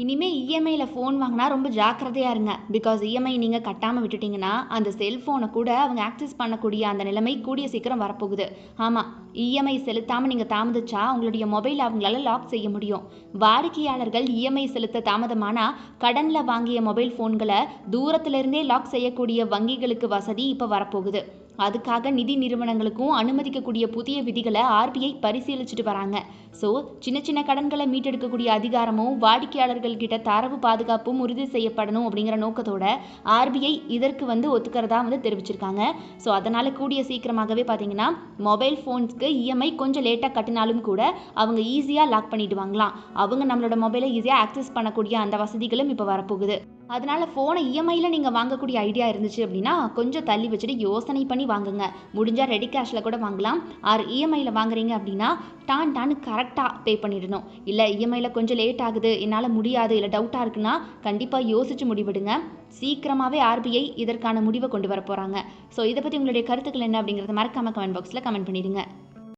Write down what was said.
இனிமே இஎம்ஐயில் ஃபோன் வாங்கினா ரொம்ப ஜாக்கிரதையாக இருங்க. பிகாஸ் இஎம்ஐ நீங்கள் கட்டாமல் விட்டுட்டீங்கன்னா அந்த செல்ஃபோனை கூட அவங்க ஆக்சஸ் பண்ணக்கூடிய அந்த நிலைமை கூடிய சீக்கிரம் வரப்போகுது. ஆமாம் இஎம்ஐ செலுத்தாமல் நீங்கள் தாமதிச்சா உங்களுடைய மொபைல் அவங்களால லாக் செய்ய முடியும். வாடிக்கையாளர்கள் இஎம்ஐ செலுத்த தாமதமானால் கடனில் வாங்கிய மொபைல் ஃபோன்களை தூரத்திலிருந்தே லாக் செய்யக்கூடிய வங்கிகளுக்கு வசதி இப்போ வரப்போகுது. அதுக்காக நிதி நிறுவனங்களுக்கும் அனுமதிக்கக்கூடிய புதிய விதிகளை ஆர்பிஐ பரிசீலிச்சுட்டு வராங்க. ஸோ சின்ன சின்ன கடன்களை மீட்டெடுக்கக்கூடிய அதிகாரமும் வாடிக்கையாளர்கள் கிட்ட தரவு பாதுகாப்பும் உறுதி செய்யப்படணும் அப்படிங்கிற நோக்கத்தோட ஆர்பிஐ இதற்கு வந்து ஒத்துக்கிறதா வந்து தெரிவிச்சிருக்காங்க. ஸோ அதனால் கூடிய சீக்கிரமாகவே பார்த்தீங்கன்னா மொபைல் ஃபோன்ஸ்க்கு இஎம்ஐ கொஞ்சம் லேட்டாக கட்டினாலும் கூட அவங்க ஈஸியாக லாக் பண்ணிடுவாங்களாம். அவங்க நம்மளோட மொபைலை ஈஸியாக ஆக்சஸ் பண்ணக்கூடிய அந்த வசதிகளும் இப்போ வரப்போகுது. அதனால் ஃபோனை இஎம்ஐயில் நீங்கள் வாங்கக்கூடிய ஐடியா இருந்துச்சு அப்படின்னா கொஞ்சம் தள்ளி வச்சுட்டு யோசனை பண்ணி வாங்குங்க. முடிஞ்சால் ரெடி கேஷில் கூட வாங்கலாம். ஆர் இஎம்ஐயில் வாங்குறீங்க அப்படின்னா டான் டான்னு கரெக்டாக பே பண்ணிடணும். இல்லை இஎம்ஐயில் கொஞ்சம் லேட் ஆகுது என்னால் முடியாது இல்லை டவுட்டாக இருக்குன்னா கண்டிப்பாக யோசிச்சு முடிவெடுங்க. சீக்கிரமாகவே ஆர்பிஐ இதற்கான முடிவை கொண்டு வர போகிறாங்க ஸோ இதை பற்றி உங்களுடைய கருத்துக்கள் என்ன அப்படிங்கிறத மறக்காமல் கமெண்ட் பாக்ஸில் கமெண்ட் பண்ணிடுங்க.